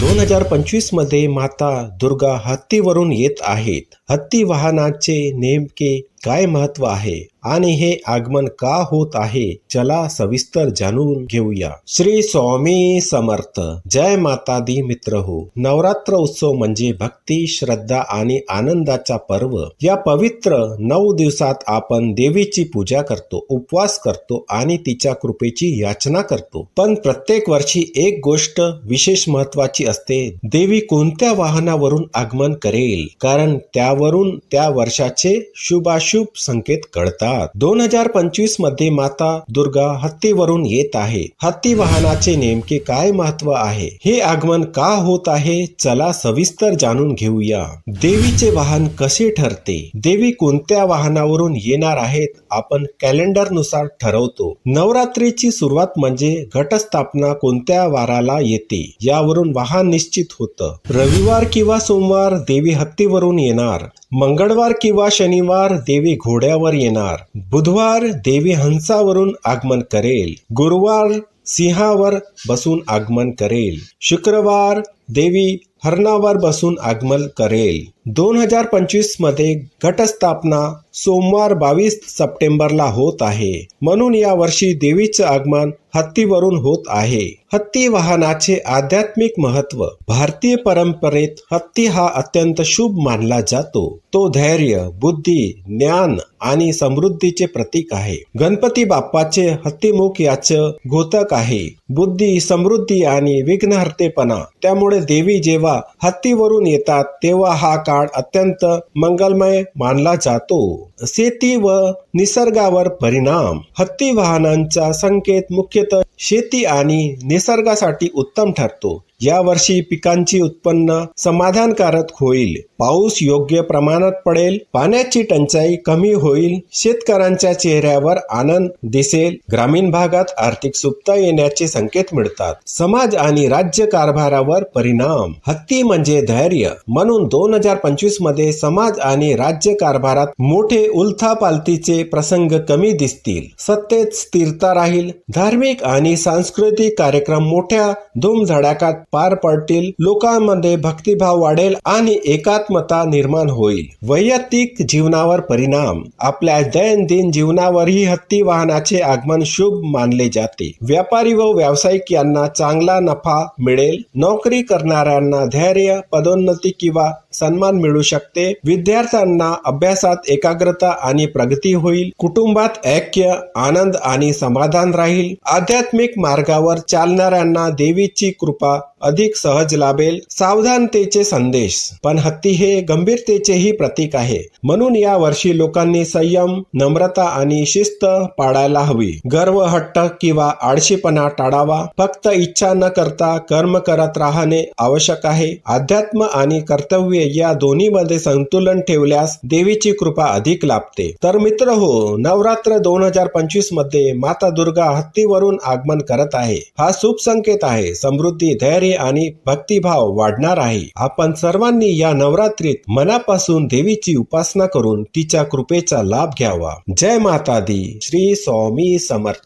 दोन हजार पंचवीसमध्ये माता दुर्गा हत्तीवरून येत आहेत. हत्ती वाहनाचे नेमके काय महत्त्व आहे? आणि हे आगमन का होत आहे? चला सविस्तर जाणून घेऊया. श्री स्वामी समर्थ. जय माता दी मित्र हो. नवरात्र उत्सव म्हणजे भक्ती श्रद्धा आणि आनंदाचा पर्व. या पवित्र नऊ दिवसात आपण देवीची पूजा करतो उपवास करतो आणि तिच्या कृपेची याचना करतो. पण प्रत्येक वर्षी एक गोष्ट विशेष महत्वाची असते. देवी कोणत्या वाहनावरून आगमन करेल? कारण त्यावरून त्या वर्षाचे शुभाशुभ अशुभ संकेत कळतात दोन हजार पंचवीसमध्ये माता दुर्गा हत्तीवरून येत आहे. हत्ती वाहनाचे नेमके काय महत्त्व आहे? हे आगमन का होत आहे? चला सविस्तर जाणून घेऊया. देवीचे वाहन कसे ठरते? देवी कोणत्या वाहनावरून येणार आहेत? आपण कॅलेंडरनुसार ठरवतो. नवरात्रीची सुरुवात म्हणजे घटस्थापना कोणत्या वाराला येते? यावरून वाहन निश्चित होतं. रविवार किंवा सोमवार देवी हत्तीवरून येणार. मंगळवार किंवा शनिवार देवी देवी घोड्यावर येणार. बुधवार देवी हंसावरून आगमन करेल. गुरुवार सिंहावर बसून आगमन करेल. शुक्रवार देवी हरणावर बसून आगमन करेल. दोन हजार पंचवीसमध्ये घटस्थापना सोमवार बावीस सप्टेंबरला होत आहे. म्हणून या वर्षी देवीचं आगमन हत्तीवरून होत आहे. हत्ती वाहनाचे आध्यात्मिक महत्त्व भारतीय परंपरेत हत्ती हा अत्यंत शुभ मानला जातो. तो धैर्य बुद्धी ज्ञान आणि समृद्धीचे प्रतीक आहे. गणपती बाप्पाचे हत्तीमुख याचं घोतक आहे. बुद्धी समृद्धी आणि विघ्नहर्तेपणा. त्यामुळे देवी जेव्हा हत्तीवरून येतात तेव्हा हा काळ अत्यंत मंगलमय मानला जातो. शेती व निसर्गावर परिणाम. हत्ती वाहनांचा संकेत मुख्यतः शेती आणि निसर्गासाठी उत्तम ठरतो. या वर्षी पिकांची उत्पन्न समाधानकारक होईल. पाऊस योग्य प्रमाणात पडेल पाण्याची टंचाई कमी होईल शेतकऱ्यांच्या चेहऱ्यावर आनंद दिसेल. ग्रामीण भागात आर्थिक सुप्ता येण्याचे संकेत मिळतात. समाज आणि राज्य कारभारावर परिणाम. हत्ती म्हणजे धैर्य. म्हणून दोन हजार पंचवीसमध्ये समाज आणि राज्य कारभारात मोठे उलथापालथीचे प्रसंग कमी दिसतील. सत्तेत स्थिरता राहील. धार्मिक आणि सांस्कृतिक कार्यक्रम मोठ्या धूमधडाकात पार पडतील. लोकांमध्ये भक्तिभाव वाढेल आणि एकात एकात्मता निर्माण होईल. वैयक्तिक जीवनावर परिणाम. आपल्या दैनंदिन जीवनावरही हत्ती वाहनाचे आगमन शुभ मानले जाते. व्यापारी व व्यावसायिक यांना चांगला नफा मिळेल. नोकरी करणाऱ्यांना धैर्य पदोन्नती किंवा सन्मान मिळू शकते. विद्यार्थ्यांना अभ्यासात एकाग्रता आणि प्रगती होईल. कुटुंबात ऐक्य आनंद आणि समाधान राहील. आध्यात्मिक मार्गावर चालणाऱ्यांना देवीची कृपा अधिक सहज लाभेल. सावधानतेचे संदेश. पण हत्ती हे गंभीरतेचेही प्रतीक आहे. म्हणून या वर्षी लोकांनी संयम नम्रता आणि शिस्त पाळायला हवी. गर्व हट्ट किंवा आळशीपणा टाळावा. फक्त इच्छा न करता कर्म करत राहणे आवश्यक आहे. अध्यात्म आणि कर्तव्य या दोन्हीमध्ये संतुलन ठेवल्यास देवीची कृपा अधिक लाभते. तर मित्र हो नवरात्र दोन हजार पंचवीसमध्ये माता दुर्गा हत्तीवरून आगमन करत आहे. हा शुभ संकेत आहे. समृद्धी धैर्य आणि भक्तिभाव वाढणार आहे. आपण सर्वांनी या नवरात्रीत मनापासून देवीची उपासना करून तिच्या कृपेचा लाभ घ्यावा. जय माता दी. श्री स्वामी समर्थ.